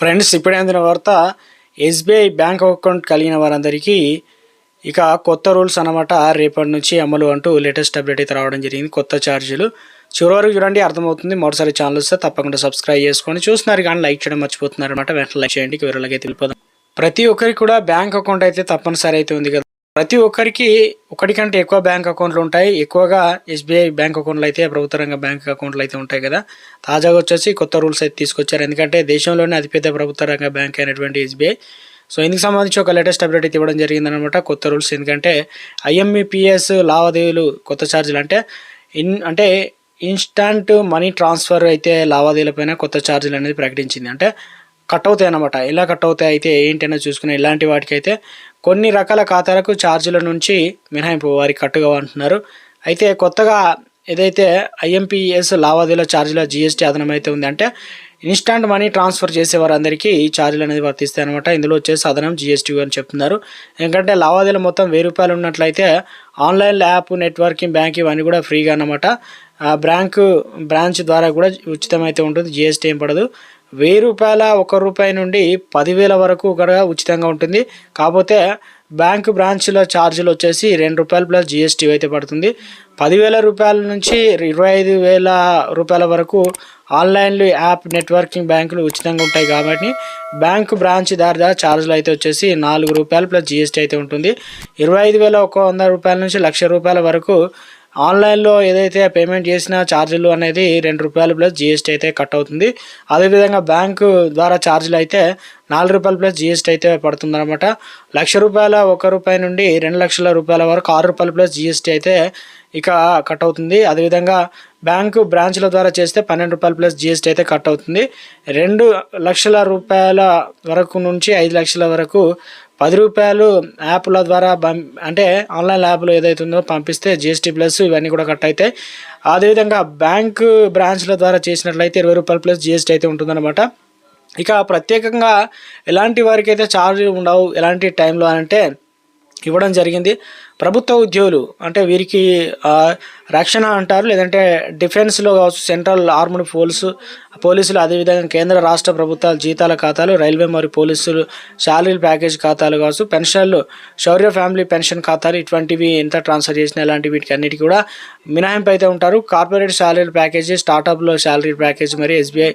Friends ఇప్పుడే అందిన వార్త ఎస్బీఐ బ్యాంక్ అకౌంట్ కలిగిన వారందరికీ ఇక కొత్త రూల్స్ అన్నమాట రేపటి నుంచి అమలు అంటూ లేటెస్ట్ అప్డేట్ అయితే రావడం జరిగింది. కొత్త ఛార్జీలు. చివరి వరకు చూడండి అర్థమవుతుంది. మరోసారి ఛానల్ వస్తే తప్పకుండా సబ్స్క్రైబ్ చేసుకొని చూస్తున్నారు. కానీ లైక్ చేయడం మర్చిపోతున్నారు అనమాట వెంటనే లైక్ చేయండి. వివరాలకి తెలిపోదాం ప్రతి ఒక్కరికి కూడా బ్యాంక్ అకౌంట్ అయితే తప్పనిసరి అయితే ఉంది కదా. ప్రతి ఒక్కరికి ఒకటి కంటే ఎక్కువ బ్యాంక్ అకౌంట్లు ఉంటాయి. ఎక్కువగా ఎస్బీఐ బ్యాంక్ అకౌంట్లు అయితే ప్రభుత్వ రంగ బ్యాంక్ అకౌంట్లు అయితే ఉంటాయి కదా. తాజాగా వచ్చేసి కొత్త రూల్స్ అయితే తీసుకొచ్చారు. ఎందుకంటే దేశంలోనే అతిపెద్ద ప్రభుత్వ రంగ బ్యాంక్ అయినటువంటి ఎస్బీఐ. సో ఇందుకు సంబంధించి ఒక లేటెస్ట్ అప్డేట్ అయితే ఇవ్వడం జరిగిందనమాట కొత్త రూల్స్ ఎందుకంటే ఐఎంఈపిఎస్ లావాదేవీలు కొత్త ఛార్జీలు అంటే ఇన్ అంటే ఇన్స్టాంట్ మనీ ట్రాన్స్ఫర్ అయితే లావాదేవీలపైన కొత్త ఛార్జీలు అనేది ప్రకటించింది. అంటే కట్ అవుతాయి అన్నమాట ఎలా కట్ అవుతాయి అయితే ఏంటైనా చూసుకుని ఇలాంటి వాటికి అయితే కొన్ని రకాల ఖాతాలకు ఛార్జీల నుంచి మినహాయింపు వారికి కట్టుగా అంటున్నారు. అయితే కొత్తగా ఏదైతే ఐఎంపీఎస్ లావాదేవీల ఛార్జీల జిఎస్టీ అదనం అయితే ఉంది అంటే ఇన్స్టాంట్ మనీ ట్రాన్స్ఫర్ చేసే వారందరికీ ఈ ఛార్జీలు అనేది వర్తిస్తాయి అనమాట ఇందులో వచ్చేసి అదనం జిఎస్టీ అని చెప్తున్నారు. ఎందుకంటే లావాదేవీలు మొత్తం వెయ్యి రూపాయలు ఉన్నట్లయితే ఆన్లైన్ యాప్ నెట్వర్కింగ్ బ్యాంక్ ఇవన్నీ కూడా ఫ్రీగా అనమాట ఆ బ్యాంకు బ్రాంచ్ ద్వారా కూడా ఉచితమైతే ఉంటుంది. జిఎస్టీ ఏం పడదు. వెయ్యి రూపాయల ఒక రూపాయి నుండి పదివేల వరకు కూడా ఉచితంగా ఉంటుంది. కాకపోతే బ్యాంకు బ్రాంచ్లో ఛార్జీలు వచ్చేసి రెండు రూపాయలు ప్లస్ జిఎస్టీ అయితే పడుతుంది. పదివేల రూపాయల నుంచి ఇరవై ఐదు వేల రూపాయల వరకు ఆన్లైన్లో యాప్ నెట్వర్కింగ్ బ్యాంకులు ఉచితంగా ఉంటాయి కాబట్టి బ్యాంకు బ్రాంచ్ దారి ఛార్జీలు అయితే వచ్చేసి నాలుగు రూపాయలు ప్లస్ జిఎస్టీ అయితే ఉంటుంది. ఇరవై ఐదు వేల ఒక వంద రూపాయల నుంచి లక్ష రూపాయల వరకు ఆన్లైన్లో ఏదైతే పేమెంట్ చేసిన ఛార్జీలు అనేది రెండు రూపాయలు ప్లస్ జిఎస్టీ అయితే కట్ అవుతుంది. అదేవిధంగా బ్యాంకు ద్వారా ఛార్జీలు అయితే నాలుగు రూపాయలు ప్లస్ జిఎస్టీ అయితే పడుతుందన్నమాట. లక్ష రూపాయల ఒక రూపాయి నుండి రెండు లక్షల రూపాయల వరకు ఆరు రూపాయలు ప్లస్ జిఎస్టీ అయితే ఇక కట్ అవుతుంది. అదేవిధంగా బ్యాంకు బ్రాంచ్ల ద్వారా చేస్తే పన్నెండు రూపాయలు ప్లస్ జిఎస్టీ అయితే కట్ అవుతుంది. రెండు లక్షల రూపాయల వరకు నుంచి ఐదు లక్షల వరకు పది రూపాయలు యాప్ల ద్వారా అంటే ఆన్లైన్ యాప్లో ఏదైతే ఉందో పంపిస్తే జిఎస్టీ ప్లస్ ఇవన్నీ కూడా కట్ అవుతాయి. అదేవిధంగా బ్యాంకు బ్రాంచ్ల ద్వారా చేసినట్లయితే ఇరవై రూపాయలు ప్లస్ జిఎస్టీ అయితే ఉంటుందన్నమాట. ఇక ప్రత్యేకంగా ఎలాంటి వారికి అయితే ఛార్జ్ ఉండవు ఎలాంటి టైంలో అంటే ఇవ్వడం జరిగింది. ప్రభుత్వ ఉద్యోగులు అంటే వీరికి రక్షణ అంటారు లేదంటే డిఫెన్స్లో కావచ్చు సెంట్రల్ ఆర్మ్డ్ ఫోర్స్ పోలీసులు అదేవిధంగా కేంద్ర రాష్ట్ర ప్రభుత్వాల జీతాల ఖాతాలు రైల్వే మరియు పోలీసులు శాలరీ ప్యాకేజ్ ఖాతాలు కావచ్చు పెన్షన్లు శౌర్య ఫ్యామిలీ పెన్షన్ ఖాతాలు ఇటువంటివి ఎంత ట్రాన్స్ఫర్ చేసిన ఇలాంటి వీటికి అన్నిటి కూడా మినహాయింపు అయితే ఉంటారు. కార్పొరేట్ శాలరీ ప్యాకేజీ స్టార్టప్లో శాలరీ ప్యాకేజ్ మరియు ఎస్బీఐ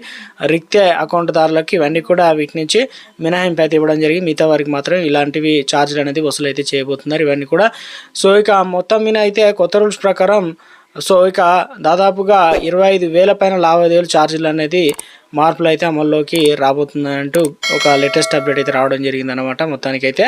రిక్తే అకౌంట్దారులకి ఇవన్నీ కూడా వీటి నుంచి మినహాయింపు అయితే ఇవ్వడం జరిగింది. మిగతా వారికి మాత్రం ఇలాంటివి ఛార్జీలు అనేది వసూలు అయితే చేయబోతున్నారు. ఇవన్నీ కూడా సో ఇక మొత్తం మీద అయితే కొత్త రూల్స్ ప్రకారం సో ఇక దాదాపుగా ఇరవై ఐదు వేల పైన లావాదేవీలు ఛార్జీలు అనేది మార్పులు అయితే అమల్లోకి రాబోతుందంటూ ఒక లేటెస్ట్ అప్డేట్ అయితే రావడం జరిగిందనమాట మొత్తానికైతే